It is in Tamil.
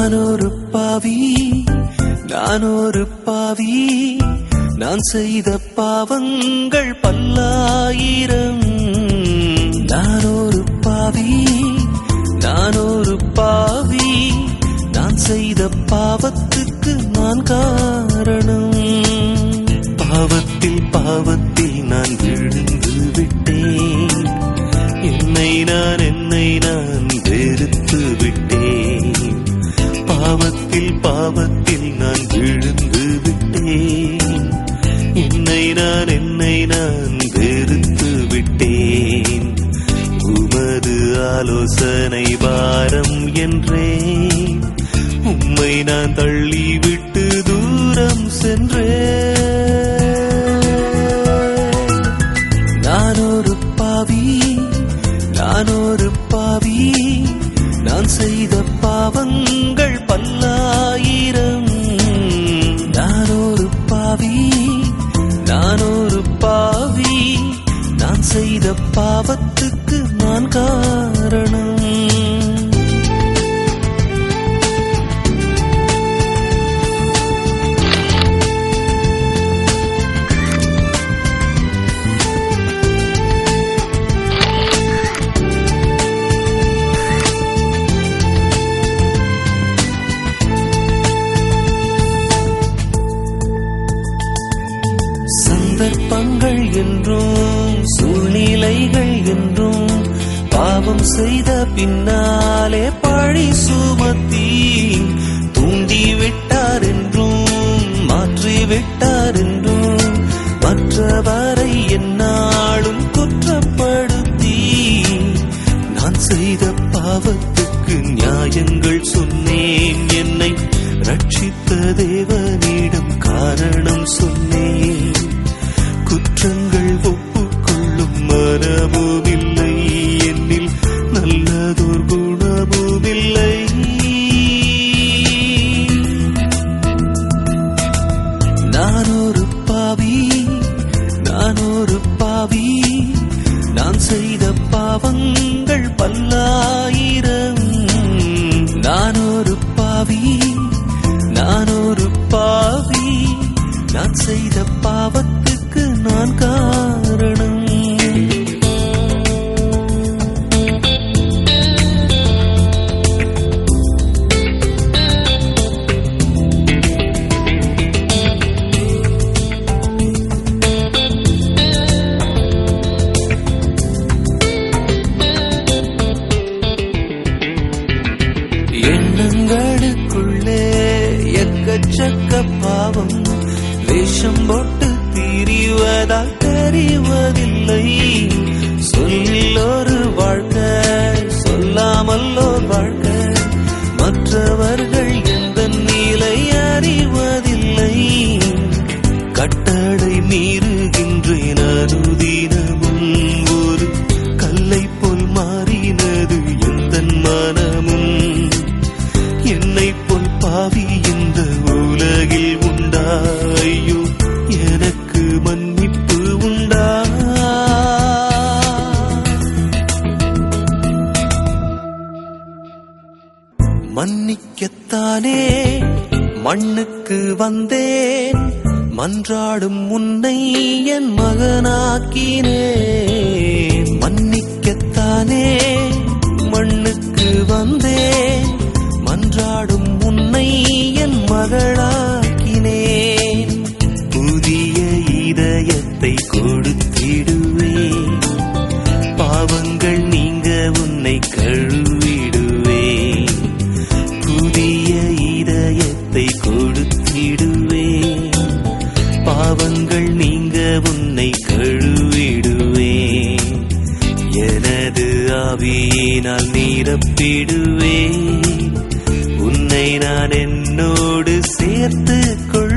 நானொரு பாவி நானொரு பாவி. நான் செய்த பாவங்கள் பல்லாயிரம். நானொரு பாவி நானொரு பாவி. நான் செய்த பாவத்துக்கு நான் காரணம். பாவத்தில் பாவத்தில் நான் பாவத்தில் பாவத்தில் நான் விழுந்து விட்டேன். என்னை நான் என்னை நான் வெறுத்து விட்டேன். உமது ஆலோசனை பாரம் என்றே. உம்மை நான் தள்ளி செய்த பாவத்துக்கு பாவம் செய்த பின்னாலே பழி சுமத்தி தூண்டி விட்டார் என்றும் மாற்றி விட்டார் என்றும் மற்றவரை என்னாலும் குற்றப்படுத்தி நான் செய்த பாவத்துக்கு நியாயங்கள் சொன்னேன். என்னை ரட்சித்த தேவனிடம் காரணம் சொன்ன வேஷம் போட்டு திரிவதால் தெரிவதில்லை. சொல்லில் ஒரு வாழ்க்கை சொல்லாமல் மன்னிக்கத்தானே மண்ணுக்கு வந்தேன் மன்றாடும் உன்னை என் மகனாக்கினேன். ஆவியினால் நீரப்பிடுவே உன்னை நான் என்னோடு சேர்த்து கொள்